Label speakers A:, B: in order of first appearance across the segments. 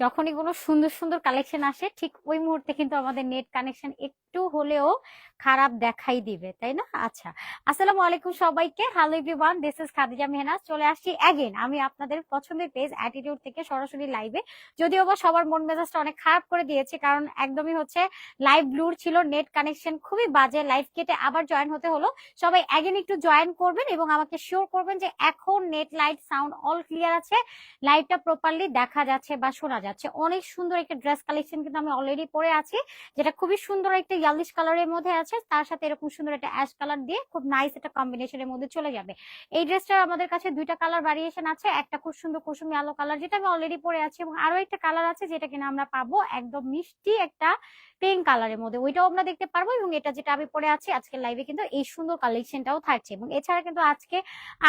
A: যখনই কোনো সুন্দর সুন্দর কালেকশন আসে, ঠিক ওই মুহূর্তে কিন্তু আমাদের নেট কানেকশন একটু হলেও খারাপ দেখাই দিবে, তাই না? আচ্ছা আসসালামু আলাইকুম সবাইকে। Hello everyone this is Khadija Mehnaz চলে আসছি অ্যাগেন আমি আপনাদের পছন্দের পেজ অ্যাটিটিউড থেকে সরাসরি লাইভে যদিও বা সবার মন মেজাজটা অনেক খারাপ করে দিয়েছে, কারণ একদমই হচ্ছে লাইভ ব্লুর ছিল নেট কানেকশন খুবই বাজে লাইভ কেটে আবার জয়েন হতে হলো। সবাই অ্যাগেন একটু জয়েন করবেন এবং আমাকে শিওর করবেন যে এখন net light sound all clear আছে লাইভটা প্রপারলি দেখা যাচ্ছে বা শোনা যাচ্ছে। অনেক সুন্দর একটা ড্রেস কালেকশন কিন্তু আমি অলরেডি পরে আছি, যেটা খুবই সুন্দর একটা ইয়ালিশ কালারের মধ্যে আছে। তার সাথে এরকম সুন্দর একটা অ্যাশ কালার দিয়ে খুব নাইস একটা কম্বিনেশনের মধ্যে চলে যাবে। এই ড্রেসটার আমাদের কাছে দুইটা কালার ভ্যারিয়েশন আছে, একটা খুব সুন্দর কুসুম আলো কালার যেটা আমি অলরেডি পরে আছি এবং আরও একটা কালার আছে যেটা কিনা আমরা পাবো একদম মিষ্টি একটা পিঙ্ক কালারের মধ্যে। ওইটাও আমরা দেখতে পারব এবং এটা যেটা আমি পরে আছি আজকে লাইভে কিন্তু এই সুন্দর কালেকশনটাও থাকছে এবং এছাড়া কিন্তু আজকে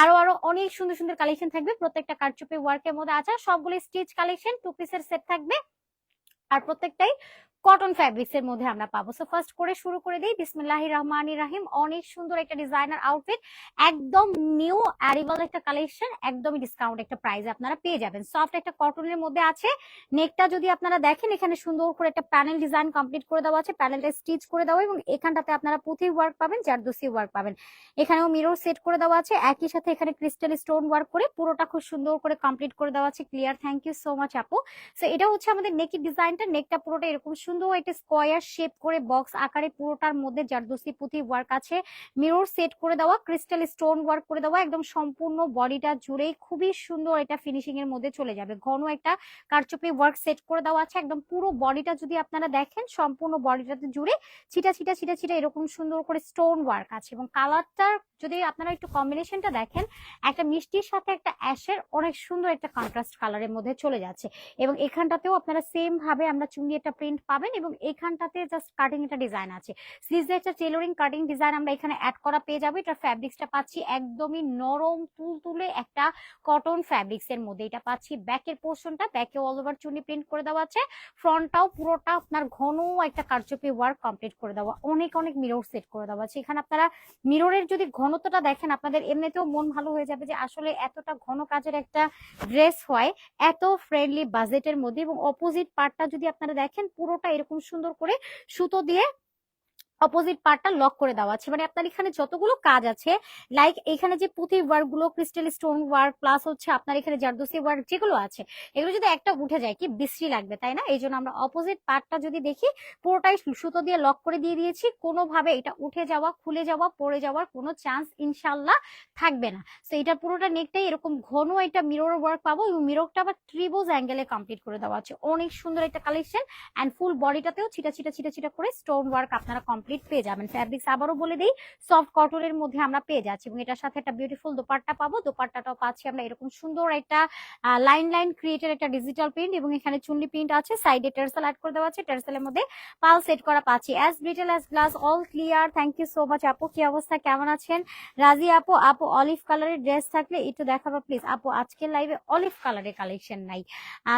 A: আরও আরও অনেক সুন্দর সুন্দর কালেকশন থাকবে। প্রত্যেকটা কারচুপি ওয়ার্কের মধ্যে আছে। সবগুলো স্টিচ কালেকশন টু পিসের সেট থাকবে। আর প্রত্যেকটাই কটন ফ্যাব্রিক্স এর মধ্যে আমরা পাবো। সো ফার্স্ট করে শুরু করে দিই। বিসমিল্লাহ রহমান রাহিম অনেক সুন্দর একটা ডিজাইনার আউটফিট একদম নিউ অ্যারিভাল একটা কালেকশন একদমই ডিসকাউন্ট একটা প্রাইস আপনারা পেয়ে যাবেন। সফট একটা কটনের মধ্যে আছে। নেকটা যদি আপনারা দেখেন, এখানে সুন্দর করে একটা প্যানেল ডিজাইন কমপ্লিট করে দেওয়া আছে। প্যানেলটা স্টিচ করে দেওয়া এবং এখানটাতে আপনারা পুঁথি ওয়ার্ক পাবেন জারদোসি ওয়ার্ক পাবেন। এখানেও মিরর সেট করে দেওয়া আছে। একই সাথে এখানে ক্রিস্টাল স্টোন ওয়ার্ক করে পুরোটা খুব সুন্দর করে কমপ্লিট করে দেওয়া আছে। Clear thank you so much আপু। সো এটা হচ্ছে আমাদের নেকের ডিজাইনটা নেকটা পুরোটা এরকম সুন্দর একটা স্কোয়ার শেপ করে বক্স আকারে পুরোটার মধ্যে জারদোসি পুঁথি ওয়ার্ক আছে। মিরর সেট করে দেওয়া ক্রিস্টাল স্টোন ওয়ার্ক করে দেওয়া, একদম সম্পূর্ণ বডিটা জুড়েই খুবই সুন্দর এটা ফিনিশিং এর মধ্যে চলে যাবে। ঘন একটা কারচুপি ওয়ার্ক সেট করে দেওয়া আছে। একদম পুরো বডিটা যদি আপনারা দেখেন, সম্পূর্ণ বডিটাতে জুড়ে ছিটা ছিটা ছিটা ছিটা এরকম সুন্দর করে স্টোন ওয়ার্ক আছে এবং কালারটার যদি আপনারা একটু কম্বিনেশনটা দেখেন, একটা মিষ্টির সাথে একটা অ্যাশের অনেক সুন্দর একটা কন্ট্রাস্ট কালারের মধ্যে চলে যাচ্ছে এবং এখানটাতেও আপনারা সেম ভাবে আমরা চুঙ্গি একটা প্রিন্ট পাবেন এবং এখানটাতে জাস্ট কাটিং একটা ডিজাইন আছে। একটা টেলরিং কাটিং ডিজাইন আমরা এখানে অ্যাড করা পেয়ে যাব। এটা ফ্যাব্রিক্সটা পাচ্ছি একদমই নরম, তুলতুলে একটা কটন ফ্যাব্রিক্স এর মধ্যে। এটা পাচ্ছি ব্যাকের পোর্শনটা ব্যাকে অল ওভার চুনি প্রিন্ট করে দেওয়া আছে। ফ্রন্টটাও পুরোটা আপনার ঘন একটা কারচুপি ওয়ার্ক কমপ্লিট করে দেওয়া। অনেক অনেক মিরর সেট করে দেওয়া আছে। এখানে আপনারা মিররের যদি ঘনত্বটা দেখেন, আপনাদের এমনিতেও মন ভালো হয়ে যাবে যে আসলে এতটা ঘন কাজের একটা ড্রেস হয়, এত ফ্রেন্ডলি বাজেটের মধ্যে এবং অপোজিট পার্টটা যদি আপনারা দেখেন, পুরোটা এরকম সুন্দর করে সুতো দিয়ে অপোজিট পার্টটা লক করে দেওয়া আছে। মানে আপনার এখানে যতগুলো কাজ আছে লাইক এখানে যে পুঁথি ওয়ার্কগুলো ক্রিস্টাল স্টোন ওয়ার্ক প্লাস হচ্ছে আপনার এখানে জারদোসি ওয়ার্ক যেগুলো আছে, এগুলো যদি একটা উঠে যায়, কি বিশ্রী লাগবে, তাই না? এই জন্য আমরা অপোজিট পার্টটা যদি দেখি, পুরোটাই সুতো দিয়ে লক করে দিয়ে দিয়েছি। কোনোভাবে এটা উঠে যাওয়া, খুলে যাওয়া, পড়ে যাওয়ার কোনো চান্স ইনশাল্লাহ থাকবে না। তো এটা পুরোটা নেকটাই এরকম ঘন একটা মিরর ওয়ার্ক পাবো এবং মিররটা আবার ত্রিভুজ অ্যাঙ্গেলে কমপ্লিট করে দেওয়া আছে। অনেক সুন্দর একটা কালেকশন অ্যান্ড ফুল বডিটাতেও ছিটা ছিটা ছিটা ছিটা করে স্টোন ওয়ার্ক আপনারা কমপ্লিট পেয়ে যাবেন। ফ্যাব্রিক্স আবারও বলে দিই সফট কটনের মধ্যে আমরা পেয়ে যাচ্ছি এবং এটার সাথে একটা বিউটিফুল দোপাট্টা পাবো। দোপাট্টাটাও পাচ্ছি আমরা, এরকম সুন্দর একটা লাইন লাইন ক্রিয়েটের একটা ডিজিটাল প্রিন্ট এবং এখানে চুন্ডি প্রিন্ট আছে। সাইডে টেরসেল অ্যাড করে দেওয়া আছে টেরসেলের মধ্যে পাল সেট করা পাচ্ছি। As brittle as glass all clear thank you so much আপু। কি অবস্থা? কেমন আছেন? রাজি, আপু? আপু অলিভ কালারের ড্রেস থাকলে একটু দেখাবো প্লিজ আপু, আজকের লাইভে অলিভ কালারের কালেকশন নাই।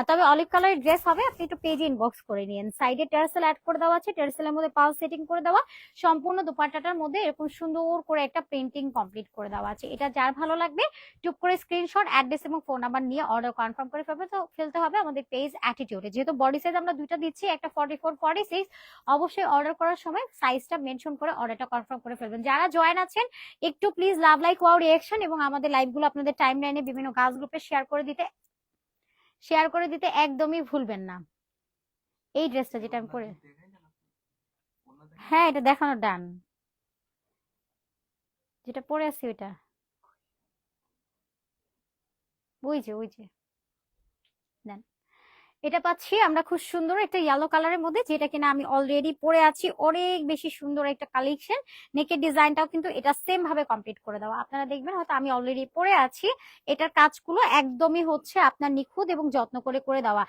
A: তবে অলিভ কালারের ড্রেস হবে, আপনি একটু পেজে ইনবক্স করে নিন। সাইডে টেরসেল অ্যাড করে দেওয়া আছে টেরসেলের মধ্যে পাল সেটিং করে দেওয়া সম্পূর্ণ দুপাট্টাটার মধ্যে এরকম সুন্দর করে একটা পেন্টিং কমপ্লিট করে দেওয়া আছে। এটা যার ভালো লাগবে টুক করে স্ক্রিনশট অ্যাড্রেস এবং ফোন নাম্বার নিয়ে অর্ডার কনফার্ম করে ফেলবে তো, ফেলতে হবে আমাদের পেজ অ্যাটিটিউডে যেহেতু বডি সাইজ আমরা দুইটা দিচ্ছি, একটা ফর্টি ফোর ফর্টি সিক্স অবশ্যই অর্ডার করার সময় সাইজটা মেনশন করে অর্ডারটা কনফার্ম করে ফেলবেন। যারা জয়েন আছেন, একটু please love like wow reaction এবং আমাদের লাইভগুলো আপনাদের টাইম লাইনে বিভিন্ন গাছ গ্রুপে শেয়ার করে দিতে শেয়ার করে দিতে একদমই ভুলবেন না। এই ড্রেসটা যেটা আমি পরে হ্যাঁ এটা দেখানো ডান। যেটা পড়ে আছে ওইটা। বুঝছে বুঝছে এটা পাচ্ছি। আমরা খুব সুন্দর একটা ইয়েলো কালারের মধ্যে, যেটা কিনা আমি অলরেডি পরে আছি। অনেক বেশি সুন্দর একটা কালেকশন নেকের ডিজাইনটাও কিন্তু এটা সেম ভাবে কমপ্লিট করে দেওয়া। আপনারা দেখবেন হয়তো আমি অলরেডি পরে আছি। এটার কাজগুলো একদমই হচ্ছে আপনার নিখুঁত এবং যত্ন করে করে দেওয়া।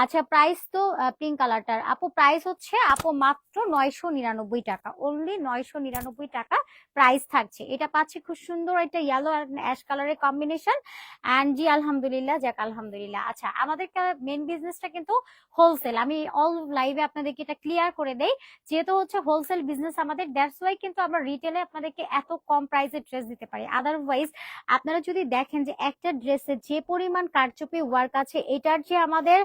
A: আচ্ছা প্রাইস তো পিঙ্ক কালারটার আপু প্রাইস হচ্ছে, আপু, মাত্র নয়শো নিরানব্বই টাকা। অনলি নয়শো নিরানব্বই টাকা প্রাইস থাকছে। এটা পাচ্ছি খুব সুন্দর একটা ইয়েলো আর অ্যাশ কালারের কম্বিনেশন অ্যান্ড জি, আলহামদুলিল্লাহ জ্যাক আলহামদুলিল্লাহ। আচ্ছা আমাদের মেন বিজনেস বিজনেসটা কিন্তু হোলসেল আমি অল লাইভে আপনাদেরকে এটা ক্লিয়ার করে দেই, যেহেতু হচ্ছে হোলসেল বিজনেস আমাদের দ্যাটস ওয়াই কিন্তু আমরা রিটেলে আপনাদেরকে এত কম প্রাইসে ড্রেস দিতে পারি। আদারওয়াইজ আপনারা যদি দেখেন যে একটা ড্রেসে যে পরিমাণ কারচুপি ওয়ার্ক আছে, এটার যে আমাদের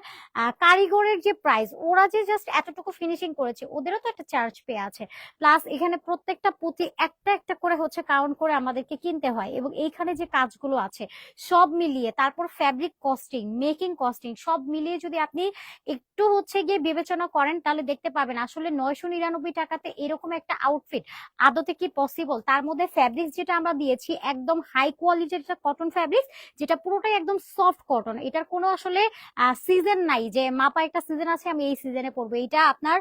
A: কারিগরের যে প্রাইস ওরা যে জাস্ট এতটুকু ফিনিশিং করেছে, ওদেরও তো একটা চার্জ পে আছে। প্লাস এখানে প্রত্যেকটা পুঁথি একটা একটা করে হচ্ছে কাউন্ট করে আমাদেরকে কিনতে হয় এবং এইখানে যে কাজগুলো আছে, সব মিলিয়ে, তারপর ফ্যাব্রিক কস্টিং মেকিং কস্টিং সব মিলিয়ে যদি আপনি একটু হচ্ছে গিয়ে বিবেচনা করেন, তাহলে দেখতে পাবেন। আসলে নয়শো নিরানব্বই টাকাতে এরকম একটা আউটফিট আদতে কি পসিবল তার মধ্যে ফ্যাব্রিক্স যেটা আমরা দিয়েছি, একদম হাই কোয়ালিটির একটা কটন ফ্যাব্রিক্স যেটা পুরোটাই একদম সফট কটন এটার কোনো আসলে সিজন নাই যে মাপা একটা সিজন আছে, আমি এই সিজনে পরবো। এটা আপনার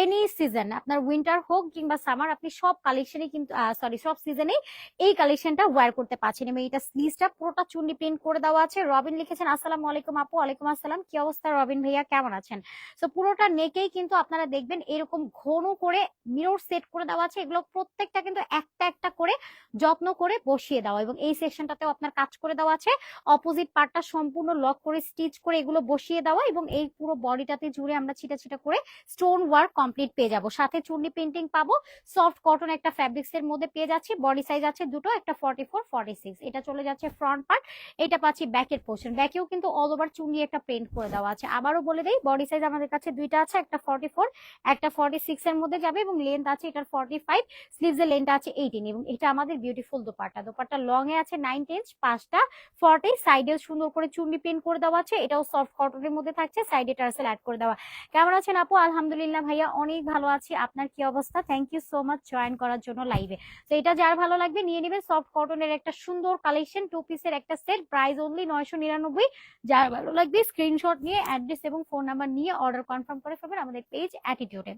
A: এনি সিজন আপনার উইন্টার হোক কিংবা সামার আপনি সব কালেকশনে কিন্তু সরি সব সিজনেই এই কালেকশনটা ওয়্যার করতে পারছেন। এবং এটা স্লিভসটা পুরোটা চুন্ডি প্রিন্ট করে দেওয়া আছে। রবিন লিখেছেন, আসসালামু আলাইকুম আপু, ওয়ালাইকুম আসসালাম। কি অবস্থা রবিন ভাইয়া কেমন আছেন? সো পুরোটা নেকেই কিন্তু আপনারা দেখবেন এরকম ঘন করে মিরর সেট করে দেওয়া আছে। এগুলো প্রত্যেকটা কিন্তু একটা একটা করে যত্ন করে বসিয়ে দেওয়া এবং এই সেকশনটাতেও আপনার কাজ করে দেওয়া আছে। অপোজিট পার্টটা সম্পূর্ণ লক করে স্টিচ করে এগুলো বসিয়ে দেওয়া এবং এই পুরো বডিটাতে জুড়ে আমরা ছিটা ছিটা করে স্টোন ওয়ার্ক কমপ্লিট পেয়ে যাব। সাথে চুন্ডি প্রিন্টিং পাবো। সফট কটন একটা ফ্যাব্রিক্স এর মধ্যে পেয়ে যাচ্ছি। বডি সাইজ আছে দুটো, একটা ফর্টি ফোর ফর্টি সিক্স এটা চলে যাচ্ছে ফ্রন্ট পার্ট এটা পাচ্ছি ব্যাকের পোর্শন ব্যাকেও কিন্তু অল ওভার চুন্ডি একটা প্রিন্ট করে দেওয়া আছে। আবারও বলে দেই বডি সাইজ আমাদের কাছে দুইটা আছে, একটা ফর্টি ফোর একটা ফর্টি সিক্স এর মধ্যে যাবে এবং লেন্থ আছে এটার ফর্টি ফাইভ স্লিভস এর লেন্থ আছে এইটিন এবং এটা আমাদের বিউটিফুল দোপাট্টা। দোপাট্টা লং এ আছে নাইন ইঞ্চ পাঁচটা ফর্টি সাইডে সুন্দর করে চুন্ডি প্রিন্ট করে দেওয়া আছে, এটাও সফট কটনের মধ্যে থাকছে সাইডে টার্সেল অ্যাড করে দেওয়া। কেমন আছেন আপু? আলহামদুলিল্লাহ ভাইয়া, অনেক ভালো আছি। আপনার কি অবস্থা? Thank you so much join করার জন্য লাইভে তো এটা যার ভালো লাগবে নিয়ে নেবেন সফট কটনের একটা সুন্দর কালেকশন টু পিসের একটা সেট প্রাইস অনলি নয়শো নিরানব্বই। যার ভালো লাগবে স্ক্রিনশট নিয়ে অ্যাড্রেস এবং ফোন নাম্বার নিয়ে অর্ডার কনফার্ম করে ফেলবেন আমাদের পেজ অ্যাটিটিউডে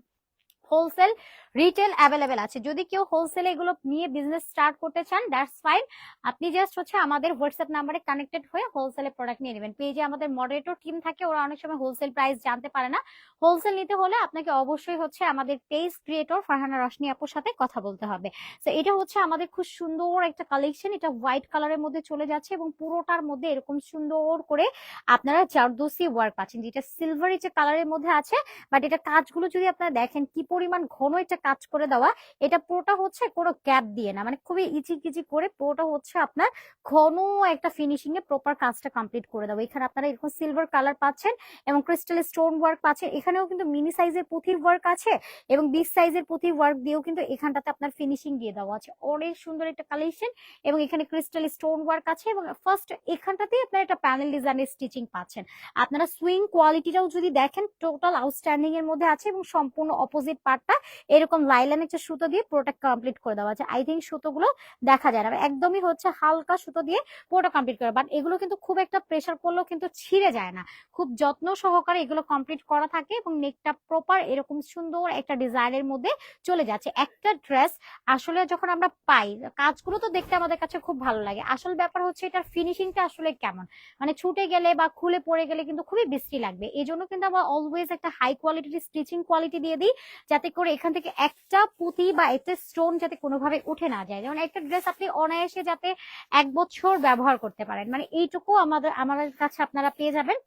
A: হোলসেল রিটেল অ্যাভেলেবেল আছে। যদি কেউ হোলসেলে এগুলো নিয়ে বিজনেস স্টার্ট করতে চান দ্যাটস ফাইন আপনি জাস্ট হচ্ছে আমাদের হোয়াটসঅ্যাপ নাম্বারে কানেক্টেড হয়ে হোলসেলে প্রোডাক্ট নিয়ে নেবেন। পেজে আমাদের মডারেটর টিম থাকে, ওরা অনেক সময় হোলসেল প্রাইস জানতে পারে না। হোলসেল নিতে হলে আপনাকে অবশ্যই হচ্ছে আমাদের পেজ ক্রিয়েটর ফারহানা রশনি আপুর সাথে কথা বলতে হবে। তো এটা হচ্ছে আমাদের খুব সুন্দর একটা কালেকশন এটা হোয়াইট কালারের মধ্যে চলে যাচ্ছে এবং পুরোটার মধ্যে এরকম সুন্দর করে আপনারা জারদোসি ওয়ার্ক পাচ্ছেন। যেটা সিলভারি যে কালারের মধ্যে আছে বাট এটা কাজগুলো যদি আপনারা দেখেন, কি পরিমাণ ঘন একটা কাজ করে দেওয়া, এটা পুরোটা হচ্ছে কোনো গ্যাপ দিয়ে না। মানে খুবই ইচি কিচি করে পুরোটা হচ্ছে আপনার ঘন একটা ফিনিশিং এ প্রপার কাজটা কমপ্লিট করে দেবো এখানে আপনারা এরকম সিলভার কালার পাচ্ছেন এবং ক্রিস্টাল স্টোন ওয়ার্ক পাচ্ছেন। এখানেও কিন্তু মিনি সাইজের পুঁথির ওয়ার্ক আছে এবং বিগ সাইজের পুঁথির ওয়ার্ক দিয়েও কিন্তু এখানটাতে আপনার ফিনিশিং দিয়ে দেওয়া আছে। অনেক সুন্দর একটা কালেকশন এবং এখানে ক্রিস্টাল স্টোন ওয়ার্ক আছে এবং ফার্স্ট এখানটাতেই আপনারা একটা প্যানেল ডিজাইনের স্টিচিং পাচ্ছেন। আপনারা সুইং কোয়ালিটিটাও যদি দেখেন টোটাল আউটস্ট্যান্ডিং এর মধ্যে আছে এবং সম্পূর্ণ অপোজিট পার্টটা এরকম লাইলান একটা সুতো দিয়ে পুরোটা কমপ্লিট করে দেওয়া আছে। আই থিঙ্ক সুতোগুলো দেখা যায় না। একদমই হচ্ছে হালকা সুতো দিয়ে পুরোটা কমপ্লিট করে। বাট এগুলো কিন্তু খুব একটা প্রেসার করলেও কিন্তু ছিঁড়ে যায় না। খুব যত্ন সহকারে এগুলো কমপ্লিট করা থাকে এবং নেকটা প্রপার এরকম সুন্দর একটা ডিজাইনের মধ্যে চলে যাচ্ছে। একটা ড্রেস আসলে যখন আমরা পাই, কাজগুলো তো দেখতে আমাদের কাছে খুব ভালো লাগে। আসল ব্যাপার হচ্ছে এটার ফিনিশিংটা আসলে কেমন? মানে ছুটে গেলে বা খুলে পড়ে গেলে কিন্তু খুবই বৃষ্টি লাগবে। এই জন্য কিন্তু আমরা অলওয়েজ একটা হাই কোয়ালিটির স্টিচিং কোয়ালিটি দিয়ে দিই যাতে করে এখান থেকে একটা পুঁতি বা একটা স্টোন যাতে কোনোভাবে উঠে না যায়। যেমন একটা ড্রেস আপনি অনায়াসে যাতে এক বছর ব্যবহার করতে পারেন। মানে এইটুকু আমাদের আমাদের কাছে আপনারা পেয়ে যাবেন।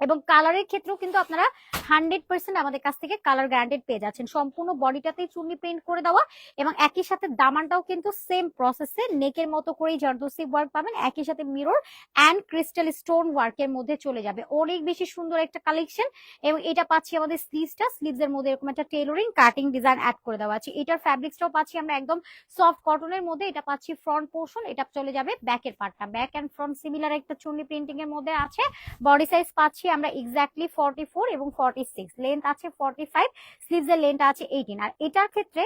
A: এবং কালারের ক্ষেত্রেও কিন্তু আপনারা হান্ড্রেড পার্সেন্ট আমাদের কাছ থেকে কালার গ্যারান্টেড পেয়ে যাচ্ছেন। সম্পূর্ণ বডিটাতেই চুন্নি প্রিন্ট করে দেওয়া এবং একই সাথে দামানটাও কিন্তু সেম প্রসেসে নেকের মতো করেই জারদোসি ওয়ার্ক পাবেন। একই সাথে মিরর অ্যান্ড ক্রিস্টাল স্টোন ওয়ার্কের মধ্যে চলে যাবে। অনেক বেশি সুন্দর একটা কালেকশন এবং এটা পাচ্ছি আমাদের স্লিভসটা স্লিভস এর মধ্যে এরকম একটা টেলরিং কাটিং ডিজাইন অ্যাড করে দেওয়া আছে। এটার ফ্যাব্রিক্সটাও পাচ্ছি আমরা একদম সফট কটনের মধ্যে। এটা পাচ্ছি ফ্রন্ট পোর্শন এটা চলে যাবে ব্যাকের পার্টটা ব্যাক অ্যান্ড ফ্রন্ট সিমিলার একটা চুন্নি প্রিন্টিং এর মধ্যে আছে। বডি সাইজ পাচ্ছি আমরা এক্স্যাক্টলি ফর্টি ফোর এবং ফর্টি সিক্স লেন্থ আছে ফর্টি ফাইভ স্লিভস এর লেন্থ আছে এইটিন আর এটার ক্ষেত্রে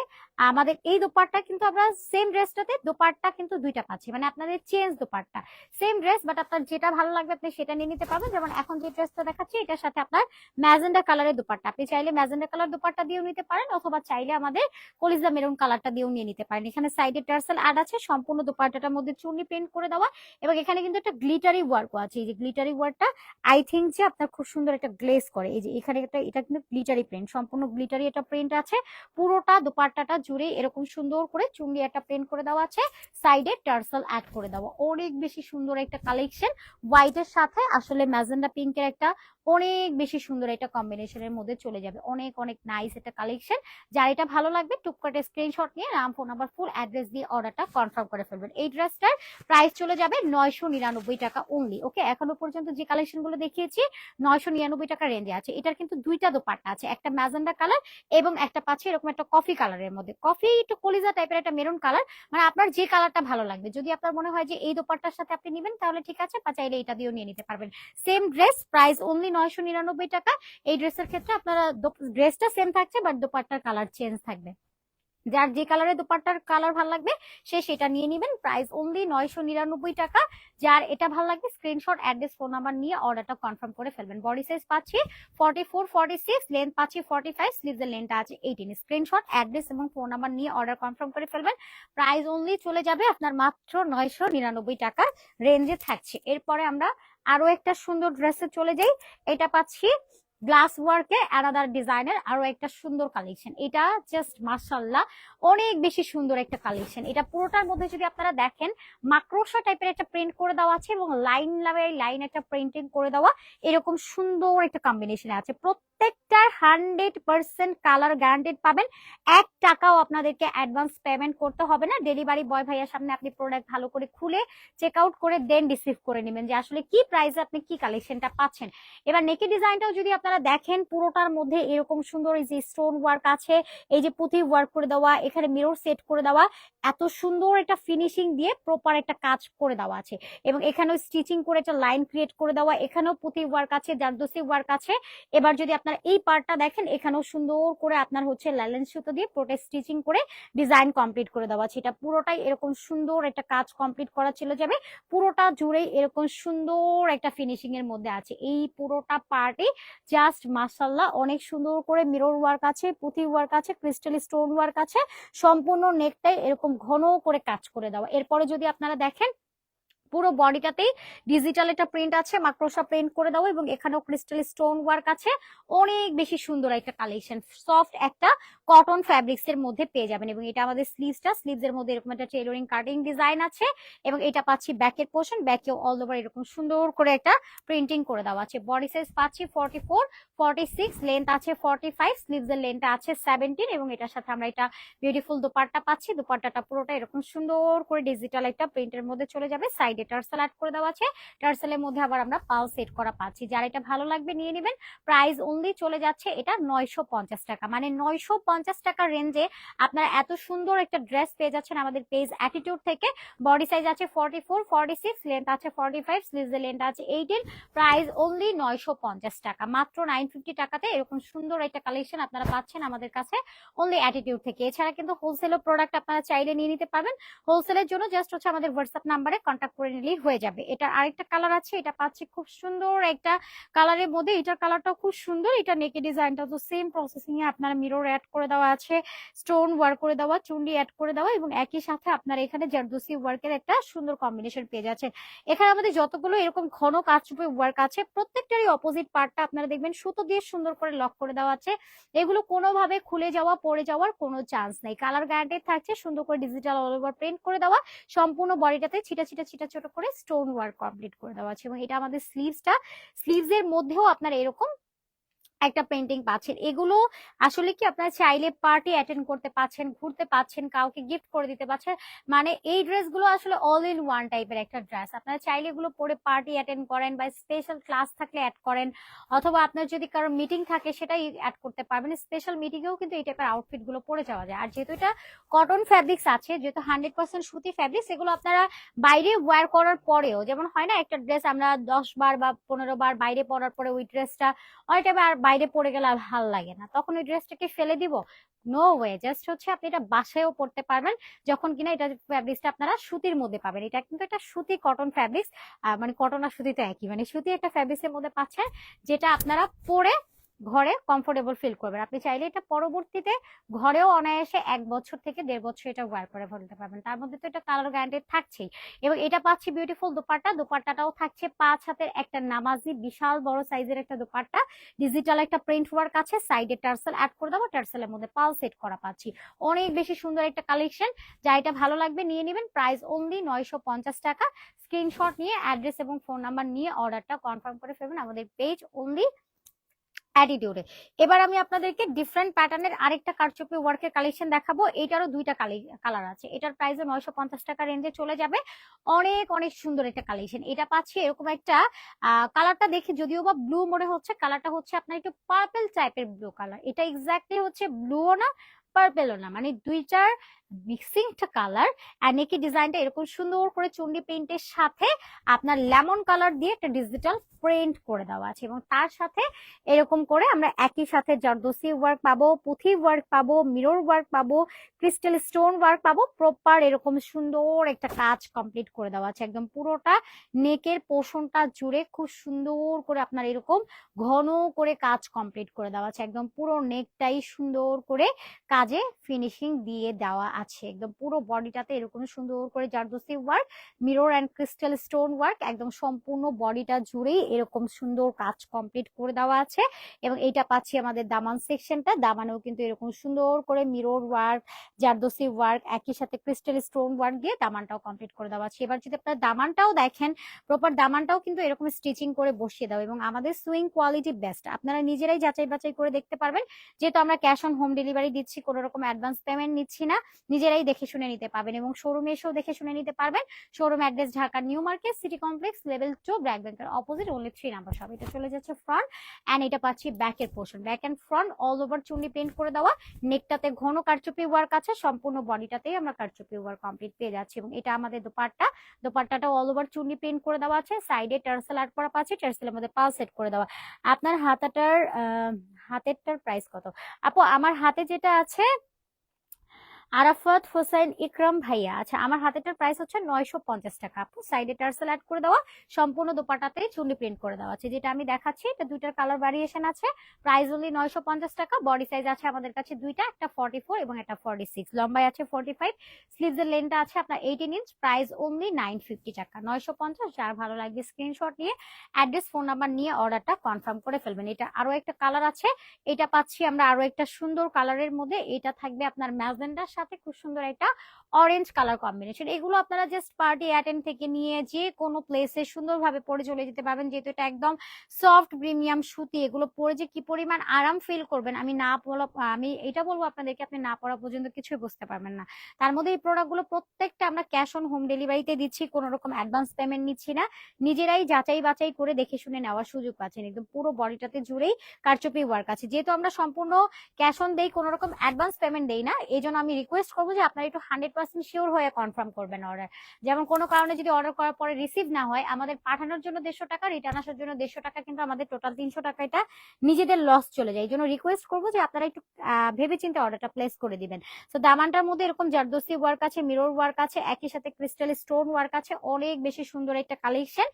A: আমাদের এই দোপাট্টা কিন্তু আমরা সেম ড্রেসটাতে দোপাট্টা কিন্তু দুইটা পাচ্ছি। মানে আপনাদের change dupatta. Same dress but আপনার যেটা ভালো লাগবে আপনি সেটা নিয়ে নিতে পারবেন। যেমন এখন যে ড্রেসটা দেখাচ্ছি, এটার সাথে আপনার ম্যাজেন্ডা কালারের দোপাট্টা। আপনি চাইলে ম্যাজেন্ডা কালার দোপাট্টা দিয়েও নিতে পারেন, অথবা চাইলে আমাদের কলিজা মেরুন কালারটা দিয়েও নিয়ে নিতে পারেন। এখানে সাইডে টার্সেল অ্যাড আছে, সম্পূর্ণ দোপাট্টাটার মধ্যে চুনি প্রিন্ট করে দেওয়া। এবং এখানে কিন্তু একটা গ্লিটারি ওয়ার্কও আছে। এই যে গ্লিটারি ওয়ার্কটা আই থিঙ্ক যে আপনার খুব সুন্দর একটা গ্লেজ করে। এই যে এখানে একটা, এটা কিন্তু গ্লিটারি প্রিন্ট সম্পূর্ণ গ্লিটারি একটা প্রিন্ট আছে। পুরোটা দোপাট্টাটা জুড়ে এরকম সুন্দর করে চুঙ্গি একটা প্রিন্ট করে দেওয়া আছে। সাইডে টার্সেল অ্যাড করে দেওয়া। অনেক বেশি সুন্দর একটা কালেকশন হোয়াইটের সাথে আসলে ম্যাজেন্ডা পিঙ্কের একটা অনেক বেশি সুন্দর একটা কম্বিনেশনের মধ্যে চলে যাবে। অনেক অনেক নাইস একটা কালেকশন যার এটা ভালো লাগবে টুকটাটে স্ক্রিনশট নিয়ে নাম ফোন নাম্বার ফুল অ্যাড্রেস দিয়ে অর্ডারটা কনফার্ম করে ফেলবেন। এই ড্রেসটার প্রাইস চলে যাবে নয়শো নিরানব্বই টাকা অনলি ওকে এখনও পর্যন্ত যে কালেকশনগুলো দেখিয়েছি নয়শো নিরানব্বই টাকা রেঞ্জে আছে। এটার কিন্তু দুইটা দোপাট্টা আছে, একটা ম্যাজেন্ডা কালার এবং একটা পাচ্ছে এরকম একটা কফি কালারের মধ্যে। কফি একটু কলিজা টাইপের একটা মেরুন কালার মানে আপনার যে কালারটা ভালো লাগবে। যদি আপনার মনে হয় যে এই দোপাট্টার সাথে আপনি নেবেন, তাহলে ঠিক আছে, বা চাইলে এটা দিয়েও নিয়ে নিতে পারবেন। সেম ড্রেস প্রাইস অনলি নয়শো নিরানব্বই টাকা। এই ড্রেসের ক্ষেত্রে আপনারা ড্রেসটা সেম থাকছে বাট দোপাট্টার কালার চেঞ্জ থাকবে। যার যে কালারের দোপাট্টার কালার ভালো লাগবে, সে সেটা নিয়ে নেবেন। প্রাইস অনলি নয়শো নিরানব্বই টাকা। যার এটা ভালো লাগবে স্ক্রিনশট অ্যাড্রেস ফোন নাম্বার নিয়ে অর্ডারটা কনফার্ম করে ফেলবেন। বডি সাইজ পাচ্ছি forty four forty six length পাচ্ছি ফর্টি ফাইভ স্লিভসের লেন্থটা আছে এইটিন স্ক্রিনশট অ্যাড্রেস এবং ফোন নাম্বার নিয়ে অর্ডার কনফার্ম করে ফেলবেন। প্রাইস অনলি চলে যাবে আপনার মাত্র নয়শো নিরানব্বই টাকা রেঞ্জে থাকছে। এরপরে আমরা আরও একটা সুন্দর ড্রেসে চলে যাই। এটা পাচ্ছি গ্লাস ওয়ার্কে আলাদা ডিজাইনের আরও একটা সুন্দর কালেকশন এটা জাস্ট মার্শাল্লাহ অনেক বেশি সুন্দর একটা কালেকশন এটা পুরোটার মধ্যে যদি আপনারা দেখেন মাক্রোসা টাইপের একটা প্রিন্ট করে দেওয়া আছে এবং লাইন লাগাই লাইন একটা প্রিন্টিং করে দেওয়া, এরকম সুন্দর একটা কম্বিনেশন আছে। প্রত্যেকটার হান্ড্রেড পার্সেন্ট কালার গ্যারান্টেড পাবেন। এক টাকাও আপনাদেরকে অ্যাডভান্স পেমেন্ট করতে হবে না। ডেলিভারি বয় ভাইয়ার সামনে আপনি প্রোডাক্ট ভালো করে খুলে চেক আউট করে দেন রিসিভ করে নেবেন যে আসলে কি প্রাইসে আপনি কি কালেকশনটা পাচ্ছেন। এবার নেকি ডিজাইনটাও যদি আপনারা দেখেন পুরোটার মধ্যে এরকম সুন্দর এই যে স্টোন ওয়ার্ক আছে, এই যে পুঁথি ওয়ার্ক করে দেওয়া, এখানে মিরর সেট করে দেওয়া, এত সুন্দর একটা ফিনিশিং দিয়ে প্রপার একটা কাজ করে দেওয়া আছে। এবং এখানেও স্টিচিং করে একটা লাইন ক্রিয়েট করে দেওয়া, এখানেও পুঁথি ওয়ার্ক আছে জারদোসি ওয়ার্ক আছে। এবার যদি আপনারা এই পার্টটা দেখেন, এখানেও সুন্দর করে আপনার হচ্ছে লাইলেন সুতো দিয়ে প্রোটেক্ট স্টিচিং করে ডিজাইন কমপ্লিট করে দেওয়া আছে। এটা পুরোটাই এরকম সুন্দর একটা কাজ কমপ্লিট করা ছিল যাবে পুরোটা জুড়েই এরকম সুন্দর একটা ফিনিশিং এর মধ্যে আছে। এই পুরোটা পার্টে জাস্ট মাসাল্লাহ অনেক সুন্দর করে মিরর ওয়ার্ক আছে পুঁথি ওয়ার্ক আছে ক্রিস্টাল স্টোন ওয়ার্ক আছে, সম্পূর্ণ নেকটাই এরকম ঘন করে কাজ করে দেওয়া। এরপরে যদি আপনারা দেখেন পুরো বডিটাতেই ডিজিটাল একটা প্রিন্ট আছে মাক্রোসা প্রিন্ট করে দেওয়া এবং এখানেও ক্রিস্টাল স্টোন ওয়ার্ক আছে। অনেক বেশি সুন্দর একটা কালেকশন সফট একটা কটন ফ্যাব্রিক্স এর মধ্যে পেয়ে যাবেন এবং এটা আমাদের স্লিভসটা স্লিভস এর মধ্যে এরকম একটা টেলরিং কাটিং ডিজাইন আছে এবং এটা পাচ্ছি ব্যাকের পোর্শন ব্যাকেও অল ওভার এরকম সুন্দর করে একটা প্রিন্টিং করে দেওয়া আছে। বডি সাইজ পাচ্ছি forty four forty six length আছে ফর্টি ফাইভ স্লিভস এর লেন্থটা আছে সেভেন্টিন এবং এটার সাথে আমরা এটা বিউটিফুল দোপাট্টা পাচ্ছি। দোপাট্টাটা পুরোটা এরকম সুন্দর করে ডিজিটাল একটা প্রিন্টের মধ্যে চলে যাবে সাইডে টার্সেল অ্যাড করে দেওয়া আছে। টার্সেলের মধ্যে আবার আমরা পাল সেট করা পাচ্ছি। যার এটা ভালো লাগবে নিয়ে নেবেন। প্রাইস অনলি চলে যাচ্ছে এটা নয়শো পঞ্চাশ টাকা। মানে নয়শো পঞ্চাশ টাকা রেঞ্জে আপনারা এত সুন্দর একটা ড্রেস পেয়ে যাচ্ছেন আমাদের পেজ অ্যাটিটিউড থেকে। বডি সাইজ আছে forty four forty six length আছে ফর্টি ফাইভ স্লিভসের লেন্থ আছে এইটিন প্রাইস অনলি নয়শো পঞ্চাশ টাকা। মাত্র নাইন ফিফটি টাকাতে এরকম সুন্দর একটা কালেকশন আপনারা পাচ্ছেন আমাদের কাছে অনলি অ্যাটিটিউড থেকে। এছাড়া কিন্তু হোলসেলও প্রোডাক্ট আপনারা চাইলে নিয়ে নিতে পারবেন। হোলসেলের জন্য জাস্ট হচ্ছে আমাদের হোয়াটসঅ্যাপ নাম্বারে কন্ট্যাক্ট করে নিলেই হয়ে যাবে। এটা আরেকটা কালার আছে, এটা পাচ্ছি খুব সুন্দর একটা কালারের মধ্যে। এটার কালারটাও খুব সুন্দর। এটা নেকে ডিজাইনটা তো সেম প্রসেসিং এ আপনার মিরর অ্যাড করে দেওয়া আছে স্টোন ওয়ার্ক করে দেওয়া চুন্ডি অ্যাড করে দেওয়া এবং একই সাথে আপনার এখানে জারদোসি ওয়ার্কের একটা সুন্দর কম্বিনেশন পেয়ে যাচ্ছেন। এখানে আমাদের যতগুলো এরকম ঘন কাচরূপে ওয়ার্ক আছে, প্রত্যেকটারই অপোজিট পার্টটা আপনারা দেখবেন সুতো দিয়ে সুন্দর করে লক করে দেওয়া আছে। এগুলো কোনোভাবে খুলে যাওয়া, পড়ে যাওয়ার কোনো চান্স নেই। কালার গ্যারান্টেড থাকছে, সুন্দর করে ডিজিটাল অল ওভার প্রিন্ট করে দেওয়া, সম্পূর্ণ বডিটাতে ছিটা ছিটা ছিটা ছোট করে স্টোন ওয়ার্ক কমপ্লিট করে দেওয়া আছে। এবং এটা আমাদের স্লিভসটা স্লিভস এর মধ্যেও আপনার এরকম একটা পেন্টিং পাচ্ছেন। এগুলো আসলে কি আপনারা চাইলে পার্টি অ্যাটেন্ড করতে পাচ্ছেন, ঘুরতে পাচ্ছেন, কাউকে গিফট করে দিতে পারছেন মানে এই ড্রেসগুলো আসলে অল ইন ওয়ান টাইপের একটা ড্রেস আপনারা চাইলে এগুলো পরে পার্টি অ্যাটেন্ড করেন বা স্পেশাল ক্লাস থাকলে অ্যাড করেন। অথবা আপনার যদি কারও মিটিং থাকে সেটাই অ্যাড করতে পারবেন। স্পেশাল মিটিংয়েও কিন্তু এই টাইপের আউটফিটগুলো পরে যাওয়া যায়। আর যেহেতু এটা কটন ফ্যাব্রিক্স আছে, যেহেতু হান্ড্রেড পার্সেন্ট সুতি ফ্যাব্রিক্স এগুলো আপনারা বাইরে ওয়্যার করার পরেও, যেমন হয় না একটা ড্রেস আমরা দশ বার বা পনেরো বার বাইরে পরার পরে ওই ড্রেসটা অনেক টাইম আর বাইরে পরে গেলে আর ভালো লাগে না। তখন ওই ড্রেসটাকে ফেলে দিব? নো ওয়ে জাস্ট হচ্ছে আপনি এটা বাসায়ও পড়তে পারবেন। যখন কিনা এটা ফ্যাব্রিক্সটা আপনারা সুতির মধ্যে পাবেন। এটা কিন্তু একটা সুতি কটন ফ্যাব্রিক্স মানে কটন আর সুতিতে একই। মানে সুতি একটা ফ্যাব্রিক্সের মধ্যে পাচ্ছেন, যেটা আপনারা পরে ঘরে কমফোর্টেবল ফিল করবেন। আপনি চাইলে এটা পরবর্তীতে ঘরেও অনায়াসে এক বছর থেকে দেড় বছর এটা ওয়ার করে ফেলতে পারবেন। তার মধ্যে তো এটা কালার গ্যারান্টেড থাকছেই। এবং এটা পাচ্ছি বিউটিফুল দোপাট্টা। দোপাট্টাটাও থাকছে পাঁচ হাতের একটা নামাজি বিশাল বড় সাইজের একটা দোপাট্টা। ডিজিটাল একটা প্রিন্ট ওয়ার্ক আছে। সাইডে টার্সেল অ্যাড করে দেবো। টার্সেলের মধ্যে পাল সেট করা পাচ্ছি। অনেক বেশি সুন্দর একটা কালেকশন যা এটা ভালো লাগবে নিয়ে নেবেন। প্রাইস অনলি নয়শো পঞ্চাশ টাকা। স্ক্রিনশট নিয়ে অ্যাড্রেস এবং ফোন নাম্বার নিয়ে অর্ডারটা কনফার্ম করে ফেলবেন। আমাদের পেজ অনলি অ্যাটিটিউডে এবার আমি আপনাদেরকে ডিফারেন্ট প্যাটার্নের আরেকটা কারচুপি ওয়ার্কের কালেকশন দেখাবো। এটারও দুইটা কালার আছে। এটার প্রাইসে নয়শো পঞ্চাশ টাকা রেঞ্জে চলে যাবে। অনেক অনেক সুন্দর একটা কালেকশন এটা পাচ্ছি এরকম একটা কালারটা দেখে যদিও বা ব্লু মনে হচ্ছে কালারটা হচ্ছে আপনার একটু পার্পেল টাইপের ব্লু কালার এটা এক্স্যাক্টলি হচ্ছে ব্লুও না পার্পেলও না। মানে দুইটার মিক্সিং কালার আর নেকি ডিজাইনটা এরকম সুন্দর করে চুন্ডি প্রিন্টের সাথে আপনার লেমন কালার দিয়ে একটা ডিজিটাল প্রিন্ট করে দেওয়া আছে এবং তার সাথে এরকম করে আমরা একই সাথে জারদোসি ওয়ার্ক পাবো, পুঁথি ওয়ার্ক পাবো মিরর ওয়ার্ক পাবো ক্রিস্টাল স্টোন ওয়ার্ক পাবো প্রপার এরকম সুন্দর একটা কাজ কমপ্লিট করে দেওয়া আছে। একদম পুরোটা নেকের পোষণটা জুড়ে খুব সুন্দর করে আপনার এরকম ঘন করে কাজ কমপ্লিট করে দেওয়া আছে। একদম পুরো নেকটাই সুন্দর করে কাজে ফিনিশিং দিয়ে দেওয়া আছে। একদম পুরো বডিটাতে এরকম সুন্দর করে zardozi work mirror and crystal stone work একদম সম্পূর্ণ বডিটা জুড়েই এরকম সুন্দর কাজ কমপ্লিট করে দেওয়া আছে। এবং এটা পাচ্ছি আমাদের দামান সেকশনটা দামানেও কিন্তু এরকম সুন্দর করে মিরর ওয়ার্ক জারদোসি ওয়ার্ক একই সাথে ক্রিস্টাল স্টোন ওয়ার্ক দিয়ে দামানটাও কমপ্লিট করে দেওয়া আছে। এবার যদি আপনার দামানটাও দেখেন প্রপার দামানটাও কিন্তু এরকম স্টিচিং করে বসিয়ে দাও। এবং আমাদের সুইং কোয়ালিটি বেস্ট আপনারা নিজেরাই যাচাই বাছাই করে দেখতে পারবেন। যেহেতু আমরা ক্যাশ অন হোম ডেলিভারি দিচ্ছি কোনো রকম অ্যাডভান্স পেমেন্ট নিচ্ছি না। নিজেরাই দেখে শুনে নিতে পারবেন এবং শোরুমে এসেও দেখে শুনে নিতে পারবেন। Showroom address Dhaka new market city complex level two BRAC ব্যাংকের অপোজিট অনলি থ্রি নাম্বার সব এটা চলে যাচ্ছে ফ্রন্ট অ্যান্ড এটা পাচ্ছি ব্যাকের portion back and front all over Chundi print করে দেওয়া। নেকটাতে ঘন কারচুপি ওয়ার্ক আছে। সম্পূর্ণ বডিটাতেই আমরা কারচুপি ওয়ার্ক কমপ্লিট পেয়ে যাচ্ছি এবং এটা আমাদের দোপাট্টা। দোপাট্টাটা অল ওভার চুন্ডি প্রিন্ট করে দেওয়া আছে। সাইডে টার্সেল আর্ট করা পাচ্ছে। টার্সেলের মধ্যে পাল সেট করে দেওয়া। আপনার হাতাটার হাতেরটার প্রাইস কত? আপু, আমার হাতে যেটা আছে আছে আরাফাত হোসেন ইকরাম ভাইয়া আচ্ছা আমার হাতেটার প্রাইস হচ্ছে নয়শো পঞ্চাশ টাকা। আপু সাইডে টার্সেল অ্যাড করে দেওয়া, সম্পূর্ণ দোপাটাতে চুন্ডি প্রিন্ট করে দেওয়া আছে। যেটা আমি দেখাচ্ছি, এটা দুইটার কালার ভ্যারিয়েশন আছে। প্রাইস অনলি নয়শো পঞ্চাশ টাকা বডি সাইজ আছে আমাদের কাছে দুইটা, একটা ফর্টি ফোর এবং একটা ফর্টি সিক্স লম্বাই আছে ফর্টি ফাইভ স্লিভসের লেনটা আছে আপনার eighteen inch price only nine fifty টাকা। নয়শো পঞ্চাশ, যার ভালো লাগবে স্ক্রিনশট নিয়ে অ্যাড্রেস ফোন নাম্বার নিয়ে অর্ডারটা কনফার্ম করে ফেলবেন। এটা আরও একটা কালার আছে, এটা পাচ্ছি আমরা আরও একটা সুন্দর কালারের মধ্যে। এটা থাকবে আপনার ম্যাজেন্ডার সাথে খুব সুন্দর একটা অরেঞ্জ কালার কম্বিনেশন এগুলো আপনারা জাস্ট পার্টি অ্যাটেন্ড থেকে নিয়ে যে কোনো প্লেসে সুন্দরভাবে পরে চলে যেতে পারবেন। যেহেতু এটা একদম সফট প্রিমিয়াম সুতি, এগুলো পরে যে কি পরিমাণ আরাম ফিল করবেন, আমি না বলা আমি এটা বলব আপনাদেরকে, আপনি না পড়া পর্যন্ত কিছুই বুঝতে পারবেন না। তার মধ্যে এই প্রোডাক্টগুলো প্রত্যেকটা আমরা ক্যাশ অন হোম ডেলিভারিতে দিচ্ছি কোনো রকম অ্যাডভান্স পেমেন্ট নিচ্ছি না। নিজেরাই যাচাই বাছাই করে দেখে শুনে নেওয়ার সুযোগ পাচ্ছেন। একদম পুরো বডিটাতে জুড়েই কারচুপি ওয়ার্ক আছে। যেহেতু আমরা সম্পূর্ণ ক্যাশ অন দেই কোনো রকম অ্যাডভান্স পেমেন্ট দেই না এই জন্য আমি রিকোয়েস্ট করব যে আপনারা একটু হান্ড্রেড পার্সেন্ট শিওর হয়ে কনফার্ম করবেন অর্ডার যেমন কোনো কারণে যদি অর্ডার করার পরে রিসিভ না হয়, আমাদের পাঠানোর জন্য দেড়শো টাকা রিটার্ন আসার জন্য দেড়শো টাকা, কিন্তু আমাদের টোটাল তিনশো টাকা এটা নিজেদের লস চলে যায়। এই জন্য রিকোয়েস্ট করব যে আপনারা একটু ভেবে চিন্তে অর্ডারটা প্লেস করে দিবেন। তো দামানটার মধ্যে এরকম জারদোসি ওয়ার্ক আছে মিরর ওয়ার্ক আছে, একই সাথে ক্রিস্টাল স্টোন ওয়ার্ক আছে, অনেক বেশি সুন্দর একটা কালেকশন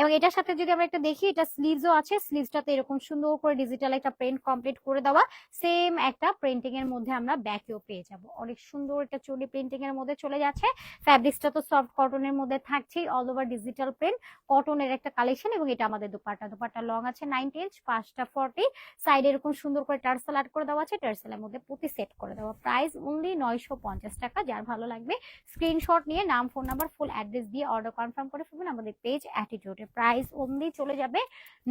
A: এবং এটার সাথে যদি আমরা একটা দেখি, এটা স্লিভসও আছে স্লিভসটাতে এরকম সুন্দর করে ডিজিটাল একটা প্রিন্ট কমপ্লিট করে দেওয়া। সেম একটা প্রিন্টিং এর মধ্যে আমরা ব্যাকেও পেয়ে যাব। অনেক সুন্দর একটা চুড়ি প্রিন্টিং এর মধ্যে চলে যাচ্ছে। ফ্যাব্রিক্সটা তো সফট কটনের মধ্যে থাকছেই অল ওভার ডিজিটাল প্রিন্ট কটনের একটা কালেকশন এবং এটা আমাদের দুপাট্টা। দুপাট্টা লং আছে নাইনটি ইঞ্চ পাঁচটা ফর্টি সাইডে এরকম সুন্দর করে টার্সেল আর্ট করে দেওয়া আছে টার্সেলের মধ্যে পুঁতি সেট করে দেওয়া। প্রাইস অনলি নয়শো পঞ্চাশ টাকা, যার ভালো লাগবে স্ক্রিনশট নিয়ে নাম ফোন নাম্বার ফুল অ্যাড্রেস দিয়ে অর্ডার কনফার্ম করে ফেলবেন আমাদের পেজ অ্যাটিটিউডে প্রাইস অনলি চলে যাবে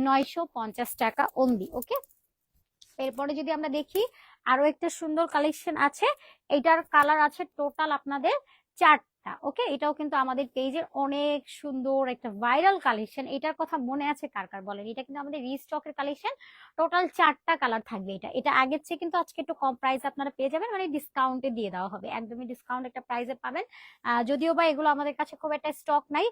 A: নয়শো পঞ্চাশ টাকা অনলি ওকে এরপরে যদি আমরা দেখি, আরও একটা সুন্দর কালেকশন আছে। এটার কালার আছে টোটাল আপনাদের চারটা। ওকে এটাও কিন্তু আমাদের পেজের অনেক সুন্দর একটা ভাইরাল কালেকশন এটার কথা মনে আছে কার কার বলেন? এটা কিন্তু আমাদের রিস্টকের কালেকশন টোটাল চারটা কালার থাকবে এটা। এটা আগের চেয়ে কিন্তু আজকে একটু কম প্রাইস আপনারা পেয়ে যাবেন মানে ডিসকাউন্টে দিয়ে দেওয়া হবে। একদমই ডিসকাউন্ট একটা প্রাইসে পাবেন। যদিও বা এগুলো আমাদের কাছে খুব একটা স্টক নাই।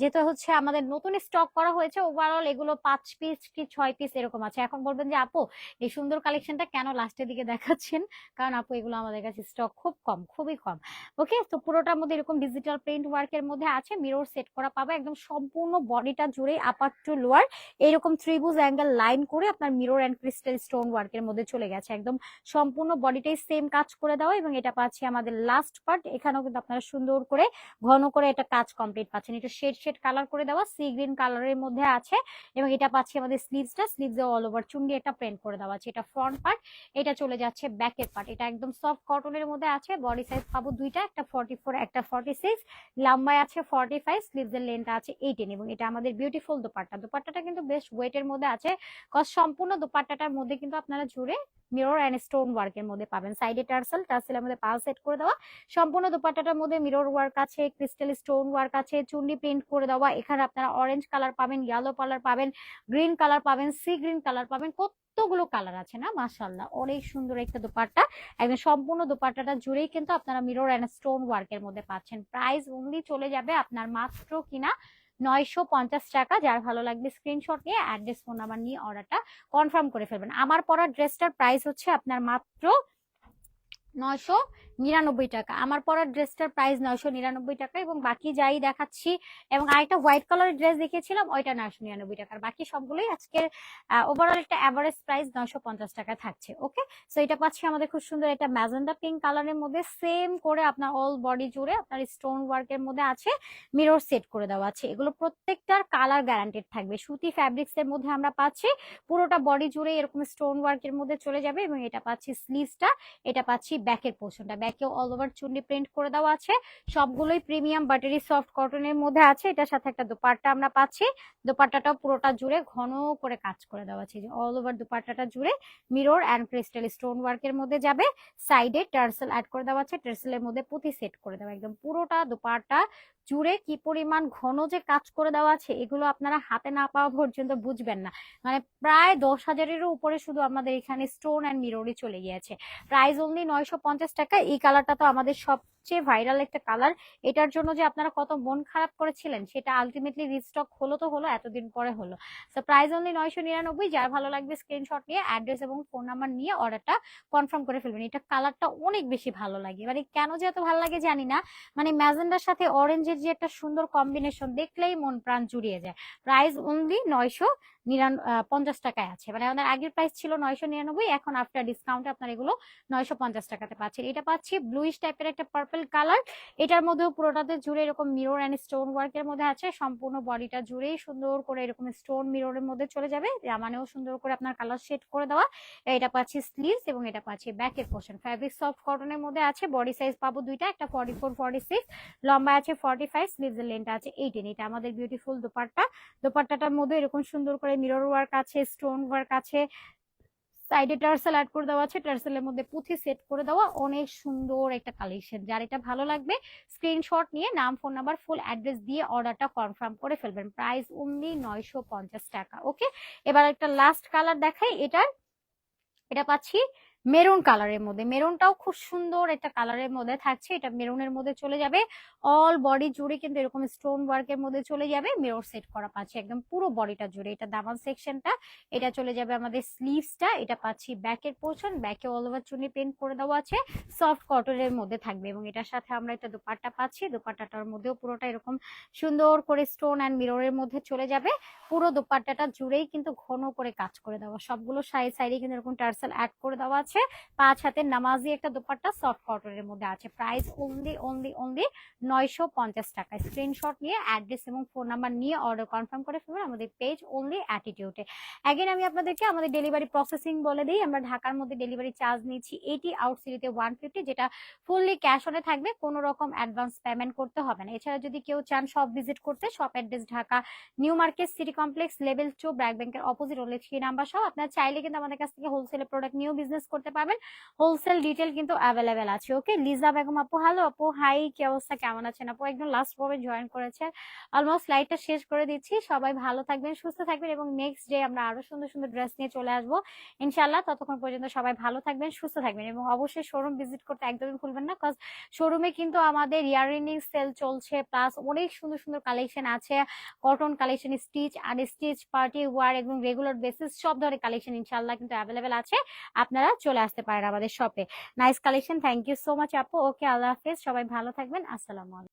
A: যেহেতু হচ্ছে আমাদের নতুন স্টক করা হয়েছে ওভারঅল এগুলো পাঁচ পিস কি ছয় পিস এরকম আছে। এখন বলবেন যে, আপু, এই সুন্দর কালেকশনটা কেন লাস্টের দিকে দেখাচ্ছেন? কারণ আপু, এগুলো আমাদের কাছে স্টক খুব কম, খুবই কম। ওকে তো পুরোটার মধ্যে এরকম ডিজিটাল প্রিন্ট ওয়ার্কের মধ্যে আছে মিরর সেট করা পাবে, একদম সম্পূর্ণ বডিটা জুড়ে আপার টু লোয়ার এরকম ত্রিভুজ অ্যাঙ্গেল লাইন করে আপনার মিরর অ্যান্ড ক্রিস্টাল স্টোন ওয়ার্কের মধ্যে চলে গেছে, একদম সম্পূর্ণ বডিটাই সেম কাজ করে দেওয়া, এবং এটা পাচ্ছি আমাদের লাস্ট পার্ট এখানেও কিন্তু আপনারা সুন্দর করে ঘন করে এটা কাজ কমপ্লিট পাচ্ছেন, এটা শেড শেড কালার করে দেওয়া সি গ্রিন কালারের মধ্যে আছে, এবং এটা পাচ্ছি আমাদের স্লিভসটা স্লিভসে অল ওভার চুন্ডি একটা প্রিন্ট করে দেওয়া আছে, এটা ফ্রন্ট পার্ট এটা চলে যাচ্ছে ব্যাকের পার্ট এটা একদম সফট কটনের মধ্যে আছে বডি সাইজ পাবো দুইটা, একটা ফর্টি ফোর একটা ফর্টি সিক্স লম্বায় আছে মধ্যে আছে। কজ সম্পূর্ণ দোপাট্টাটার আপনারা জুড়ে মিরর অ্যান্ড স্টোন ওয়ার্কের মধ্যে পাবেন। সাইডে টার্সেল টার্সেলের মধ্যে পাল সেট করে দেওয়া। সম্পূর্ণ দোপাট্টাটার মধ্যে মিরর ওয়ার্ক আছে ক্রিস্টাল স্টোন ওয়ার্ক আছে, চুন্ডি প্রিন্ট করে দেওয়া। এখানে আপনারা অরেঞ্জ কালার পাবেন ইয়েলো কালার পাবেন গ্রিন কালার পাবেন সি গ্রিন কালার পাবেন। কতগুলো কালার আছে না? মাসাল্লাহ অনেক সুন্দর একটা দোপাট্টা। একদম সম্পূর্ণ দোপাট্টাটা জুড়েই কিন্তু আপনারা মিরর অ্যান্ড স্টোন ওয়ার্কের মধ্যে পাচ্ছেন। প্রাইস অনলি চলে যাবে আপনার মাত্র কিনা নয়শো পঞ্চাশ টাকা। যার ভালো লাগবে স্ক্রিনশট নিয়ে অ্যাড্রেস ফোন নাম্বার নিয়ে অর্ডারটা কনফার্ম করে ফেলবেন। আমার পরার ড্রেসটার প্রাইস হচ্ছে আপনার মাত্র নয়শো নিরানব্বই টাকা। আমার পরা ড্রেসটার প্রাইস নয়শো নিরানব্বই টাকা এবং বাকি যাই দেখাচ্ছি এবং আরেকটা হোয়াইট কালারের ড্রেস দেখিয়েছিলাম ওইটা নয়শো নিরানব্বই টাকার বাকি সবগুলোই আজকের ওভারঅল একটা অ্যাভারেজ প্রাইস নয়শো পঞ্চাশ টাকা থাকছে ওকে সো এটা পাচ্ছি আমাদের খুব সুন্দর একটা ম্যাজেন্ডা পিঙ্ক কালারের মধ্যে। সেম করে আপনার অল বডি জুড়ে আপনার স্টোন ওয়ার্কের মধ্যে আছে মিরর সেট করে দেওয়া আছে। এগুলো প্রত্যেকটার কালার গ্যারান্টেড থাকবে। সুতি ফ্যাব্রিক্স এর মধ্যে আমরা পাচ্ছি, পুরোটা বডি জুড়ে এরকম স্টোন ওয়ার্কের মধ্যে চলে যাবে এবং এটা পাচ্ছি স্লিভসটা এটা পাচ্ছি ব্যাকের পোর্শনটা ব্যাকেও অল ওভার চুন্ডি প্রিন্ট করে দেওয়া আছে। সবগুলোই প্রিমিয়াম বাটারি সফট কটনের মধ্যে আছে। এটার সাথে একটা দোপাট্টা আমরা পাচ্ছি। দোপাট্টাটাও পুরোটা জুড়ে ঘন করে কাজ করে দেওয়া আছে। অল ওভার দোপাট্টাটা জুড়ে মিরর অ্যান্ড ক্রিস্টাল স্টোন ওয়ার্কের মধ্যে যাবে। সাইডে টার্সেল অ্যাড করে দেওয়া আছে। টার্সেলের মধ্যে পুঁথি সেট করে দেওয়া। একদম পুরোটা দোপাট্টা জুড়ে কি পরিমাণ ঘন যে কাজ করে দেওয়া আছে, এগুলো আপনারা হাতে না পাওয়া পর্যন্ত বুঝবেন না। মানে প্রায় দশ হাজারেরও উপরে শুধু আমাদের এখানে স্টোন অ্যান্ড মিররই চলে গিয়েছে। প্রাইস অনলি নয়শো পঞ্চাশ টাকা। এই কালারটা তো আমাদের সবচেয়ে ভাইরাল একটা কালার এটার জন্য যে আপনারা কত মন খারাপ করেছিলেন, সেটা আলটিমেটলি রিস্টক হলো তো হলো, এতদিন পরে হলো। তো প্রাইস অনলি নয়শো নিরানব্বই, যার ভালো লাগবে স্ক্রিনশট নিয়ে অ্যাড্রেস এবং ফোন নাম্বার নিয়ে অর্ডারটা কনফার্ম করে ফেলবেন। এটা কালারটা অনেক বেশি ভালো লাগে। মানে কেন যে এত ভালো লাগে জানি না। মানে ম্যাজেন্ডার সাথে অরেঞ্জের যে একটা সুন্দর কম্বিনেশন দেখলেই মন প্রাণ জুড়িয়ে যায়। প্রাইস অনলি নয়শো নিরান পঞ্চাশ টাকায় আছে। মানে আমাদের আগের প্রাইস ছিল নয়শো নিরানব্বই, এখন আফটার ডিসকাউন্টে আপনার এগুলো নয়শো পঞ্চাশ টাকাতে পাচ্ছেন। এটা পাচ্ছি ব্লুইশ টাইপের একটা পার্পল কালার এটার মধ্যেও পুরোটাতে জুড়ে এরকম মিরর অ্যান্ড স্টোন ওয়ার্কের মধ্যে আছে, সম্পূর্ণ বডিটা জুড়েই সুন্দর করে এরকম স্টোন মিররের মধ্যে চলে যাবে জামানেও সুন্দর করে আপনার কালার শেড করে দেওয়া, এটা পাচ্ছি স্লিভস এবং এটা পাচ্ছি ব্যাকের পোর্শন ফ্যাব্রিক সফট কটনের মধ্যে আছে বডি সাইজ পাবো দুইটা, একটা ফর্টি ফোর ফর্টি সিক্স লম্বা আছে ফর্টি ফাইভ স্লিভস এর লেন্থ আছে এইটিন এটা আমাদের বিউটিফুল দোপাট্টা, দোপাট্টাটার মধ্যে এরকম সুন্দর করে মিরর ওয়ার্ক আছে স্টোন ওয়ার্ক আছে সাইডে টার্সেল অ্যাড করে দেওয়া আছে, টার্সেলের মধ্যে পুঁথি সেট করে দেওয়া। অনেক সুন্দর একটা কালেকশন যার এটা ভালো লাগবে স্ক্রিনশট নিয়ে নাম ফোন নাম্বার ফুল অ্যাড্রেস দিয়ে অর্ডারটা কনফার্ম করে ফেলবেন। প্রাইস অনলি নয়শো টাকা ওকে এবার একটা লাস্ট কালার দেখাই, এটার। এটা পাচ্ছি মেরুন কালারের মধ্যে। মেরুনটাও খুব সুন্দর একটা কালারের মধ্যে থাকছে। এটা মেরুনের মধ্যে চলে যাবে। অল বডি জুড়ে কিন্তু এরকম স্টোন ওয়ার্কের মধ্যে চলে যাবে। মেরর সেট করা পাচ্ছি একদম পুরো বডিটা জুড়ে। এটা দামান সেকশনটা, এটা চলে যাবে আমাদের স্লিভসটা এটা পাচ্ছি ব্যাকের পোর্শন ব্যাকে অল ওভার চুনি পেন্ট করে দেওয়া আছে। সফট কটনের মধ্যে থাকবে এবং এটার সাথে আমরা একটা দোপাট্টা পাচ্ছি। দোপাট্টাটার মধ্যেও পুরোটা এরকম সুন্দর করে স্টোন অ্যান্ড মিররের মধ্যে চলে যাবে। পুরো দোপাট্টাটা জুড়েই কিন্তু ঘন করে কাজ করে দেওয়া। সবগুলো সাইড সাইডে কিন্তু এরকম টার্সেল অ্যাড করে দেওয়া আছে। পাঁচ হাতের নামাজি একটা দোপাট্টা সফট কটনের মধ্যে আছে। প্রাইস অনলি অনলি অনলি নয়শো পঞ্চাশ টাকা। স্ক্রিনশট নিয়ে অ্যাড্রেস এবং ফোন নাম্বার নিয়ে অর্ডার কনফার্ম করে ফেলবেন আমাদের পেজ অনলি অ্যাটিটিউডে অ্যাগেন আমি আপনাদেরকে আমাদের ডেলিভারি প্রসেসিং বলে দিই। আমরা ঢাকার মধ্যে ডেলিভারি চার্জ নিচ্ছি এইটি আউট সিটিতে ওয়ান ফিফটি যেটা ফুললি ক্যাশ অনে থাকবে। কোনো রকম অ্যাডভান্স পেমেন্ট করতে হবে না। এছাড়া যদি কেউ চান শপ ভিজিট করতে shop address Dhaka new market city complex level two BRAC ব্যাংকের অপোজিট হলে থ্রি নাম্বার সহ। আপনার চাইলে কিন্তু আমাদের কাছ থেকে হোলসেলে প্রোডাক্ট নিয়েও বিজনেস করতে পারবেন। হোলসেল ডিটেল কিন্তু অ্যাভেলেবেল আছে ওকে লিজা বেগম আপু হ্যালো আপু হাই কি অবস্থা? কেমন আছেন আপু? একদম লাস্ট পর্বে জয়েন করেছেন অলমোস্ট লাইটটা শেষ করে দিচ্ছি। সবাই ভালো থাকবেন, সুস্থ থাকবেন এবং নেক্সট ডে আমরা আরও সুন্দর সুন্দর ড্রেস নিয়ে চলে আসব। ইনশাল্লাহ ততক্ষণ পর্যন্ত সবাই ভালো থাকবেন, সুস্থ থাকবেন এবং অবশ্যই শোরুম ভিজিট করতে একদমই ভুলবেন না কজ শোরুমে কিন্তু আমাদের ইয়ারিং সেল চলছে প্লাস অনেক সুন্দর সুন্দর কালেকশন আছে। কটন কালেকশন স্টিচ আর স্টিচ পার্টি ওয়ার এবং রেগুলার বেসিস সব ধরনের কালেকশন ইনশাল্লাহ কিন্তু অ্যাভেলেবেল আছে। আপনারা চলে আসতে পারেন আমাদের শপে nice collection thank you so much আপু। ওকে আল্লাহ হাফেজ, সবাই ভালো থাকবেন, আসসালামু আলাইকুম।